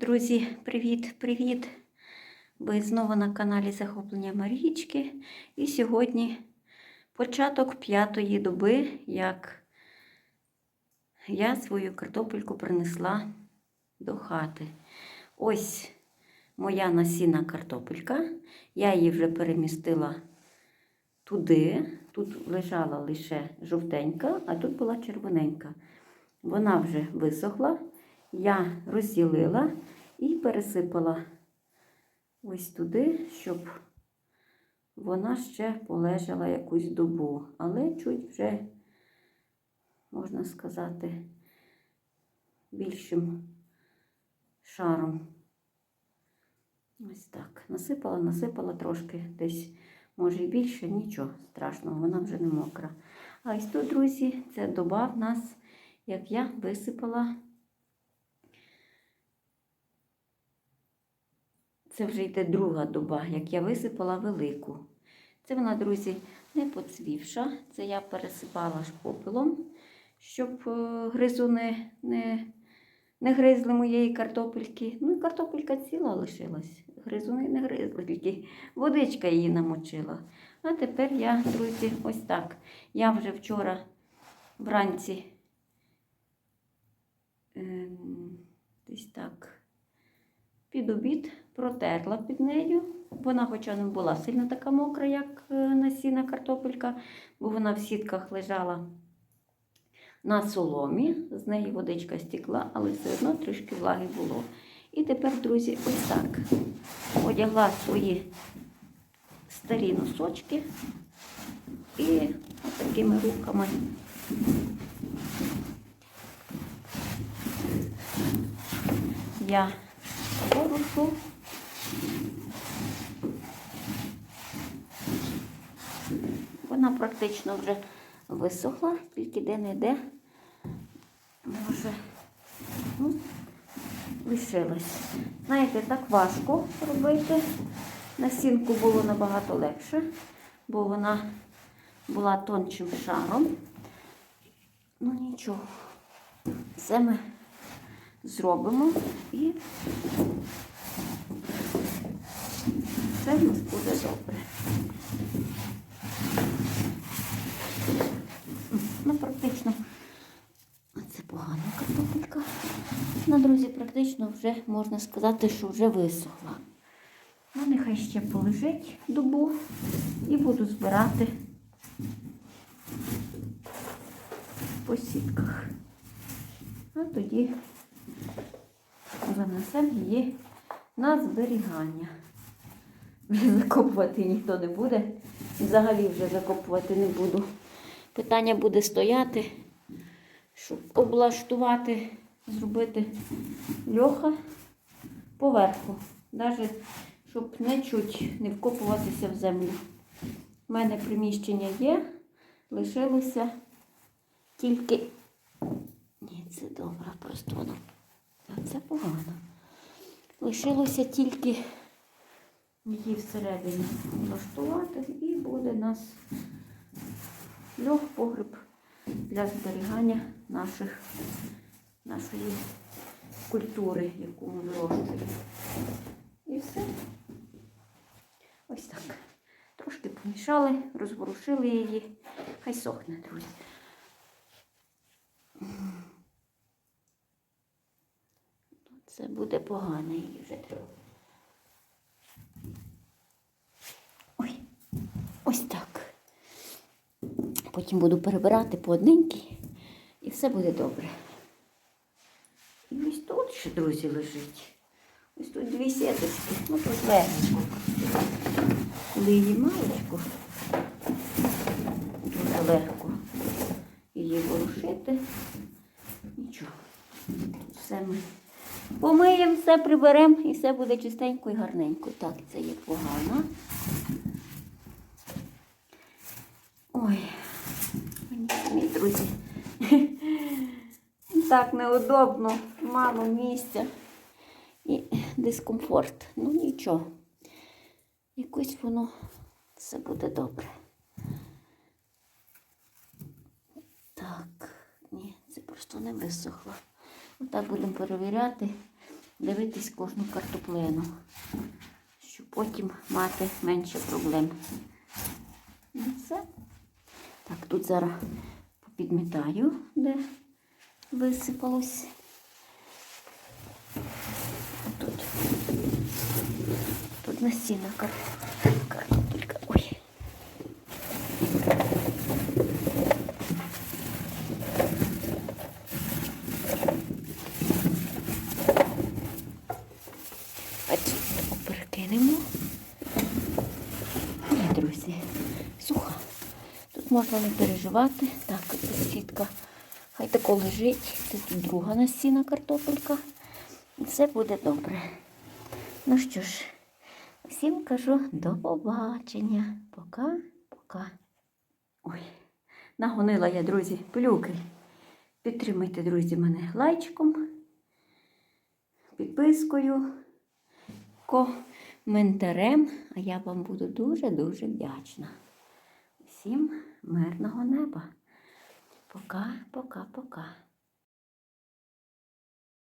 Друзі, привіт-привіт! Ви знову на каналі Захоплення Марічки. І сьогодні початок п'ятої доби, як я свою картопельку принесла до хати. Ось моя насінна картопелька. Я її вже перемістила туди. Тут лежала лише жовтенька, а тут була червоненька. Вона вже висохла. Я розділила і пересипала ось туди, щоб вона ще полежала якусь добу. Але чуть вже, можна сказати, більшим шаром. Ось так. Насипала, насипала трошки десь, може і більше, нічого страшного, вона вже не мокра. А ось тут, друзі, це доба в нас, як я висипала. Це вже йде друга доба, як я висипала велику. Це вона, друзі, не поцвівша. Це я пересипала ж попелом, щоб е, гризуни не, не гризли моєї картопельки. Ну і картопелька ціла лишилась. Гризуни не гризли, тільки водичка її намочила. А тепер я, друзі, ось так. Я вже вчора вранці ем, десь так під обід протерла під нею. Вона, хоча не була сильно така мокра, як е, насінна картопелька, бо вона в сітках лежала на соломі, з неї водичка стікла, але все одно трішки влаги було. І тепер, друзі, ось так. Одягла свої старі носочки і такими руками. Я порушу. Вона практично вже висохла, тільки де-не-де, може, ну, лишилась. Знаєте, так важко робити. Насінку було набагато легше, бо вона була тончим шаром. Ну нічого, це ми зробимо і все в нас буде добре. Ну, практично, це погана картопелька. Ну, друзі, практично вже можна сказати, що вже висохла. Ну, нехай ще полежить добу і буду збирати по сітках. А тоді занесемо її на зберігання. Вже закопувати ніхто не буде. Взагалі вже закопувати не буду. Питання буде стояти, щоб облаштувати, зробити льоха поверху. Навіть щоб не чуть не вкопуватися в землю. У мене приміщення є, лишилося тільки. Ні, це добре, просто воно. Так, погано. Лишилося тільки її всередині влаштувати і буде у нас льох погреб для зберігання наших, нашої культури, яку ми вирощуємо. І все. Ось так. Трошки помішали, розворушили її. Хай сохне, друзі. Це буде погано її вже треба. Ой, ось так. Потім буду перебирати по одненькій і все буде добре. І ось тут ще, друзі, лежить. Ось тут дві сіточки. Ну тут легенько. Коли її маличку, дуже легко її ворушити. Нічого. Все ми помиємо, все приберемо і все буде чистенько і гарненько. Так, це є погано. Ой, мені друзі. Так неудобно, мало місця і дискомфорт. Ну нічого. Якось воно все буде добре. Так, ні, це просто не висохло. Отак будемо перевіряти. дивитись кожну картоплину, щоб потім мати менше проблем. І все. Так, тут зараз попідмітаю, де висипалось. Тут, тут насінна кар... картопелька. Ой. А цю перекинемо. Ні, друзі, суха. Тут можна не переживати. Так, сітка. Хай тако лежить. Тут друга насінна картопелька. І все буде добре. Ну що ж, всім кажу до побачення. Пока, пока. Ой, нагонила я, друзі, плюки. Підтримуйте, друзі, мене лайчиком, підпискою, коментарем. А я вам буду дуже-дуже вдячна. Всім мирного неба. Пока, пока, пока.